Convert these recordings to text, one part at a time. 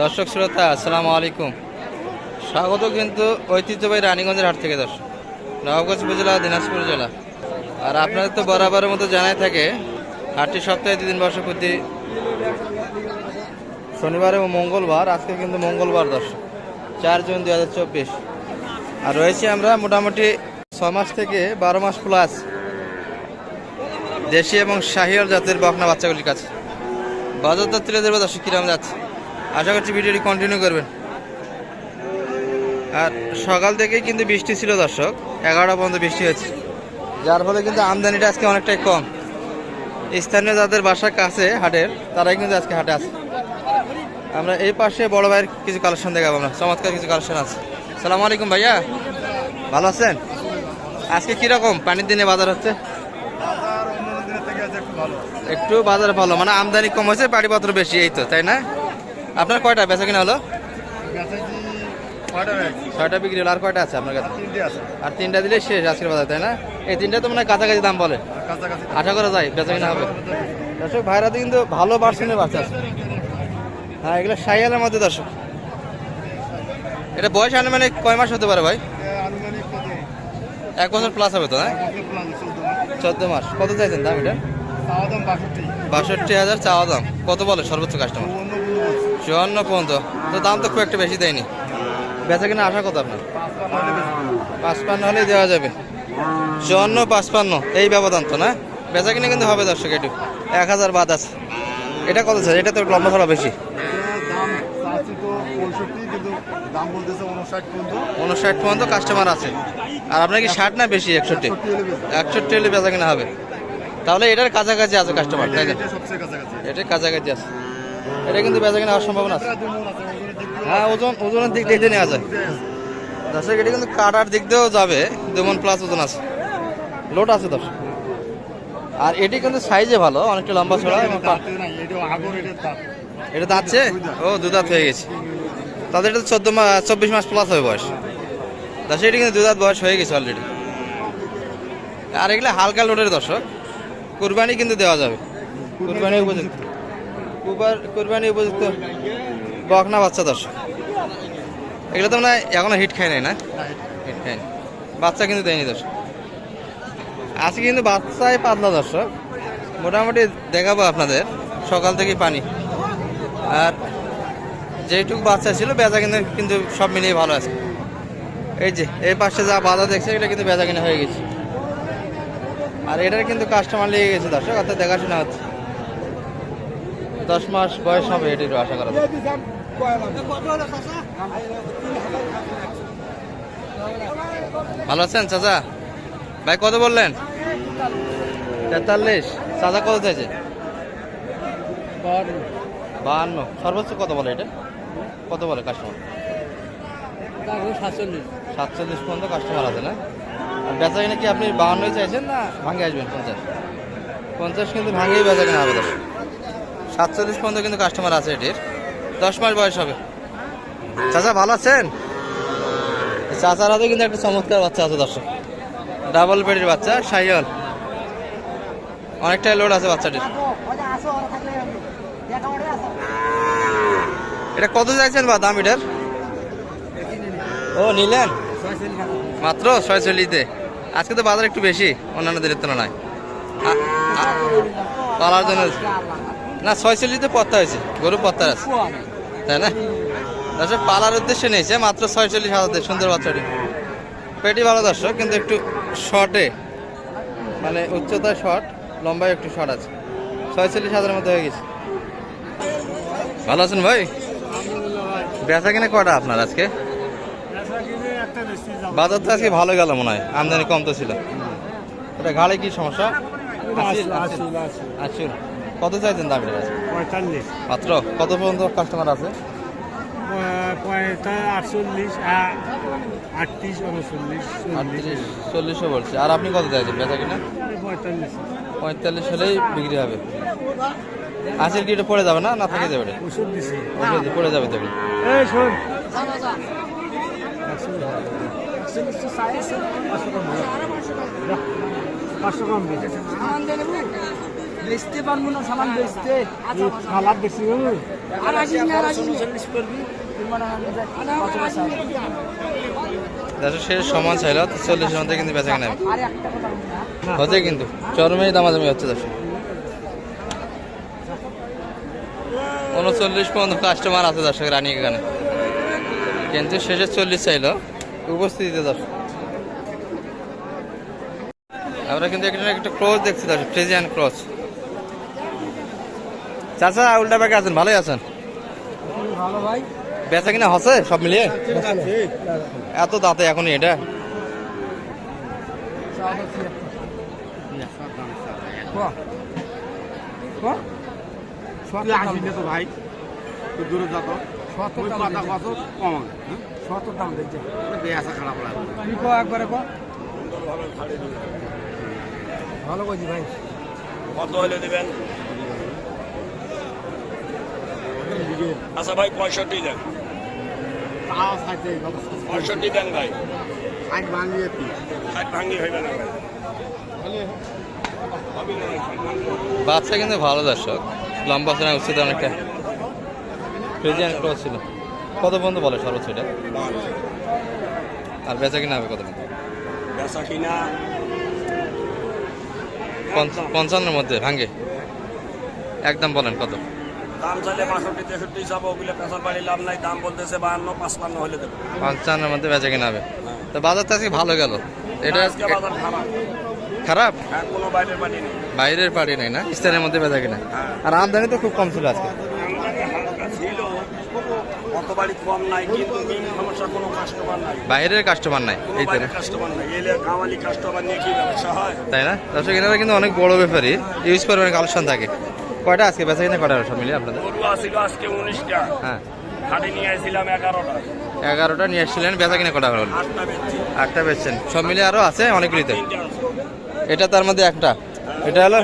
দর্শক শ্রোতা, আসসালামু আলাইকুম। স্বাগত কিন্তু ঐতিহ্যবাহী রানীগঞ্জের হাট থেকে দর্শক। নবাবগঞ্জ উপজেলা, দিনাজপুর জেলা। আর আপনাদের তো বরাবরের মতো জানাই থাকে, হাটটি সপ্তাহে দুদিন বসে প্রতি শনিবার এবং মঙ্গলবার, আজকে কিন্তু মঙ্গলবার দর্শক, চার জুন দুই হাজার চব্বিশ। আর রয়েছে আমরা মোটামুটি ছ মাস থেকে বারো মাস প্লাস দেশি এবং শাহিয়াল জাতের বকনা বাচ্চাগুলির কাছে। বাজার দর দেবো দর্শক, কিরম যাচ্ছে? আশা করছি ভিডিওটি কন্টিনিউ করবেন। আর সকাল থেকেই কিন্তু বৃষ্টি ছিল দর্শক এগারোটা পর্যন্ত বৃষ্টি হয়েছে। যার ফলে কিন্তু আমদানিটা আজকে অনেকটাই কম। স্থানীয় যাদের বাসার কাছে হাটের তারাই কিন্তু আজকে হাটে আছে। আমরা এই পাশে বড় ভাইয়ের কিছু কালেকশন দেখাবো আমরা। চমৎকার কিছু কালেকশন আছে। সালাম আলাইকুম ভাইয়া। ভালো আছেন? আজকে কীরকম? পানির দিনে বাজার হচ্ছে? একটু বাজার ভালো। মানে আমদানি কম হয়েছে পাটিপত্র বেশি এই তো তাই না? আপনার কয়টা বেচা কিনা হলো? ছয়টা বিক্রি হলো আর কয়টা আছে আপনার কাছে? আর তিনটা দিলে শেষ আজকের বাজার তাই না? এই তিনটা তো মানে কাছাকাছি দাম বলে। আশা করা যায় বেচা কিনা হবে। দর্শক ভাইরাতে কিন্তু ভালো পার্সেন্টের বাচ্চা আছে। হ্যাঁ এগুলো সাইয়ালের মধ্যে দর্শক। এটা বয়স আনে মানে কয় মাস হতে পারে ভাই? আনুমানিক এক বছর প্লাস হবে তো হ্যাঁ চোদ্দ মাস। কত চাইছেন দাম এটা? বাষট্টি। হাজার চাওয়া দাম। কত বলে সর্বোচ্চ কাস্টমার চুয়ান্ন পর্যন্ত। তো দাম তো খুব একটা বেশি দেয়নি। বেচা কিনা আশা কত আপনার? পাঁচপান্ন হলেই দেওয়া যাবে। চুয়ান্ন পাঁচপান্ন এই ব্যবধান তো না? বেচা কিনে কিন্তু হবে দর্শক একটু। এক হাজার বাদ আছে। এটা কত স্যার? এটা তো লম্বা ধরা বেশি। উনষাট পর্যন্ত কাস্টমার আছে। আর আপনার কি ষাট না বেশি একষট্টি? একষট্টি হলে বেচা কিনা হবে। তাহলে এটার কাছাকাছি আছে কাস্টমার তাই না? এটার কাছাকাছি আছে। এটা কিন্তু বেচা কিনা হওয়ার সম্ভাবনা আছে। দিয়ে হ্যাঁ ওজন, ওজনের দিক দেখতে নেওয়া যায়। দর্শক, এটা কিন্তু কাটার দিক দিয়েও যাবে। যেমন প্লাস ওজন আছে। লোড আছে দর্শক। আর এটি কিন্তু সাইজে ভালো, অনেকটা লম্বা ছড়া এবং দাঁতে এটা দাঁত। দাঁতছে? ও দুদাঁত হয়ে গেছে। তাদের এটা চোদ্দ মাস চব্বিশ মাস প্লাস হবে বয়স। দর্শক, এটি কিন্তু দু দাঁত বয়স হয়ে গেছে অলরেডি আর এগুলো হালকা লোডের দর্শক। কুরবানি কিন্তু দেওয়া যাবে। কুরবানি উপযুক্ত। কুরবানি উপযুক্ত বকনা বাচ্চা দর্শক। এগুলো তো মানে এখনও হিট খায় নাই না? হিট খায়নি বাচ্চা কিন্তু দেয়নি দর্শক। আজকে কিন্তু বাচ্চাই পাতলা দর্শক। মোটামুটি দেখাবো আপনাদের সকাল থেকেই পানি। আর যেটুকু বাচ্চা ছিল বেচা কিন্তু কিন্তু সব মিলিয়ে ভালো আছে। এই যে এই পাশে যা বাধা দেখছে এটা কিন্তু বেচা কিনা হয়ে গেছে। আর এটার কিন্তু কাস্টমার লেগে গেছে দর্শক অর্থাৎ দেখাশোনা হচ্ছে। দশ মাস বয়স হবে এটির আশা করা ভালো আছেন চাচা? ভাই কত বললেন? তেতাল্লিশ। চাচা কত চাইছে? বাহান্ন। সর্বোচ্চ কত বলে এটা? কত বলে কাস্টমার সাতচল্লিশ। পর্যন্ত কাস্টমার আছে না? বেচা কিনা কি আপনি বাহান্নই চাইছেন না ভাঙে আসবেন? পঞ্চাশ। পঞ্চাশ কিন্তু ভাঙেই বেচা কিনা হবে সাতচল্লিশ পর্যন্ত কিন্তু কাস্টমার আছে এটির। দশ মাস বয়স হবে। চাচা, ভালো আছেন? চাচার হাতে কিন্তু একটা চমৎকার বাচ্চা আছে দর্শক। ডাবল বেডের বাচ্চা সাইয়াল অনেকটাই লোড আছে বাচ্চাটির। এটা কত চাইছেন বা দাম এটার? ও, নিলেন? মাত্র ছয় চল্লিশে আজকে তো বাজার একটু বেশি অন্যান্য দিনের তুলনায় পালার জন্য না ছয় চল্লিশে পত্তা হয়েছে। গরু পত্তার আছে। তাই না? দর্শক পালার উদ্দেশ্যে নিয়েছে মাত্র ছয় চল্লিশ হাজার সুন্দর বাচ্চাটি। পেটি ভালো দর্শক কিন্তু একটু শর্টে মানে উচ্চতায় শর্ট লম্বায় একটু শর্ট আছে। ছয় চল্লিশ হাজারের মধ্যে হয়ে গেছে। ভালো আছেন ভাই? বেচা কিনে কটা আপনার আজকে? বাজার তো আজকে ভালো গেল মনে হয় আমদানি কম তো ছিল। ওটা ঘাড়ে কি সমস্যা। আসিল। কত চাইছেন দাম এটা? পঁয়তাল্লিশ। মাত্র? কত পর্যন্ত কাস্টমার আছে? আটচল্লিশ আটত্রিশ উনচল্লিশ আটত্রিশ চল্লিশও বলছে। আর আপনি কত চাইছেন বেচা কিনা? পঁয়তাল্লিশ। পঁয়তাল্লিশ হলেই বিক্রি হবে। আসিল কি এটা পড়ে যাবে না? না থেকে যাবে? এটা? ওষুধ দিছি। ওষুধ পড়ে যাবে দেখুন এই শোন। পাঁচশো কম। বেচতে পারব না সামান বেচতে। খালাপ বেশি আর আসিস না আর আসিস চল্লিশ শেষ সমান চাইল চল্লিশের মধ্যে কিন্তু বেচা কিনা একটা না। হচ্ছে কিন্তু চরমেই দামাদামি হচ্ছে দর্শক উনচল্লিশ পর্যন্ত কাস্টমার আছে দর্শক রানী এখানে। কিন্তু শেষে চল্লিশ চাইল উপস্থিতিতে দর্শক আমরা কিন্তু এখানে একটা ক্রস দেখছি দর্শক ফ্রিজিয়ান ক্রস চাচা উল্টা ব্যাগে আছেন ভালোই আছেন? ভালো ভাই। বেচা কিনা হচ্ছে সব মিলিয়ে? এত দাঁতে এখন এটা? ভাই। দূরে সত্তর দাম হ্যাঁ খারাপ লাগে তুই কো একবারে কো। ভালো কইছি ভাই। কত হলে দেবেন? আচ্ছা ভাই পঁয়ষট্টি দেন। পঁয়ষট্টি দেন ভাই। সাইড ভাঙিয়ে ষাট ভাঙ্গি হইবে না বাচ্চা কিন্তু ভালো দর্শক। লম্বা ছিল উচ্চতা অনেকটা। ফ্রিজিয়ান ক্রস ছিল। কত পর্যন্ত বলে সর্বোচ্চ এটা? আর বেচা কিনা হবে কত? বেচা কিনা পঞ্চান্নের মধ্যে ভাঙ্গে একদম বলেন কত? দাম চাইলে বাষট্টি তেষট্টি যাব ওগুলো পেছন বাড়ি লাভ নাই দাম বলতেছে বাহান্ন পাঁচপান্ন হলে দেবো। পঞ্চান্নের মধ্যে বেচা কিনা হবে। তো বাজার তো আজকে ভালো গেল। এটা আজকে বাজার খারাপ। খারাপ? হ্যাঁ কোনো বাইরের নেই। বাইরের পাড়ি নাই না? স্থানের মধ্যে বেচা কিনা। হ্যাঁ। আর আমদানি তো খুব কম ছিল আজকে। ছিল। কত বাড়ি কম নাই কিন্তু মেন সমস্যা কোনো কাস্টমার নাই। বাইরের কাস্টমার নাই এই তো কাস্টমার নাই। এলে কামালি কাস্টমার নিয়ে কি ব্যবসা হয়? তাই না? দর্শক এনারা কিন্তু অনেক বড় ব্যাপারই ইউজ করবেন কালেকশন থাকে। কয়টা আজকে বেচা কিনা কয়টা সব মিলিয়ে আপনাদের? আজকে উনিশটা। হ্যাঁ। হাটে নিয়ে আসছিলাম এগারোটা। এগারোটা নিয়ে এসেছিলেন বেচা কিনা কটা হলো? আটটা বেচছি। আটটা বেচছেন। সব মিলিয়ে আরও আছে অনেকগুলিতে? এটা তার মধ্যে একটা। এটা হলো?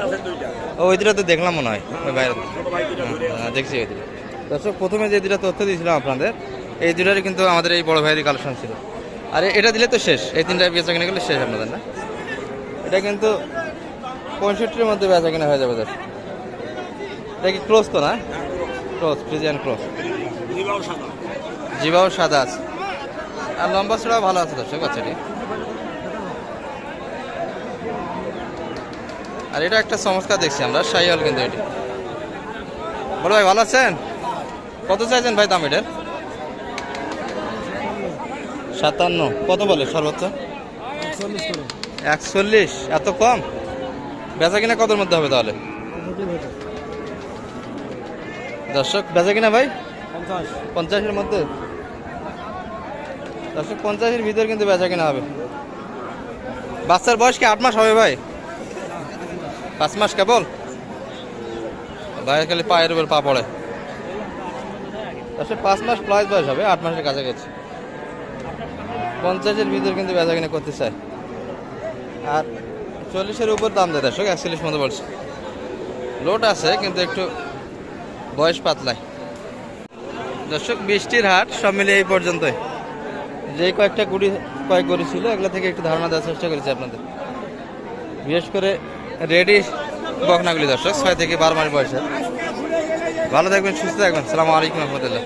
ও ওই দুটো তো দেখলাম মনে হয়। বাইরে। ঘুরে হ্যাঁ, দেখছি ওই দুটো দর্শক প্রথমে যে দুটো তথ্য দিয়েছিলাম আপনাদের এই দুটারই কিন্তু আমাদের এই বড় ভাইয়ের কালেকশন ছিল। আর এটা দিলে তো শেষ। এই তিনটা বেচা কিনে গেলে শেষ আপনাদের না? এটা কিন্তু পঁয়ষট্টির মধ্যে বেচা কিনা হয়ে যাবে দর্শক। কি ক্লোজ তো না? ক্লোজ ফ্রিজিয়ান ক্লোজ জিবাও সাদা। আছে। আর লম্বা চড়াও ভালো আছে দর্শক বাচ্চাটি। আর এটা একটা চমৎকার দেখছি আমরা সাইওয়াল কিন্তু এটি। বড় ভাই ভালো আছেন? কত চাইছেন ভাই দাম এটার? সাতান্ন। কত বলে সর্বোচ্চ? চল্লিশ একচল্লিশ। এত কম? বেচা কিনা কতর মধ্যে হবে তাহলে? দর্শক বেচা কিনা ভাই? পঞ্চাশের মধ্যে। দর্শক পঞ্চাশের ভিতর কিন্তু বেচা কিনা হবে। বাচ্চার বয়স কি আট মাস হবে ভাই? পাঁচ মাস কেবল? ভাই খালি পায়ের উপর পা পড়ে। দর্শক পাঁচ মাস প্লাস বয়স হবে আট মাসের কাছাকাছি। পঞ্চাশের ভিতর কিন্তু বেচা কিনা করতে চায়। আর চল্লিশের উপর দাম দেয় দর্শক একচল্লিশ মতো বলছে। লোট আছে কিন্তু একটু বয়স পাতলায় দর্শক, বৃষ্টির হাট সব মিলে এই পর্যন্তই। যে কয়েকটা গুড়ি, কয়েক গড়ি ছিল, এগুলো থেকে একটু ধারণা দেওয়ার চেষ্টা করেছি আপনাদের। বিশেষ করে রেডি বকনাগুলি, দর্শক, ছয় থেকে বারো মাস বয়সে ভালো থাকবেন, সুস্থ থাকবেন। সালামু আলাইকুম রহমতুল্লাহ।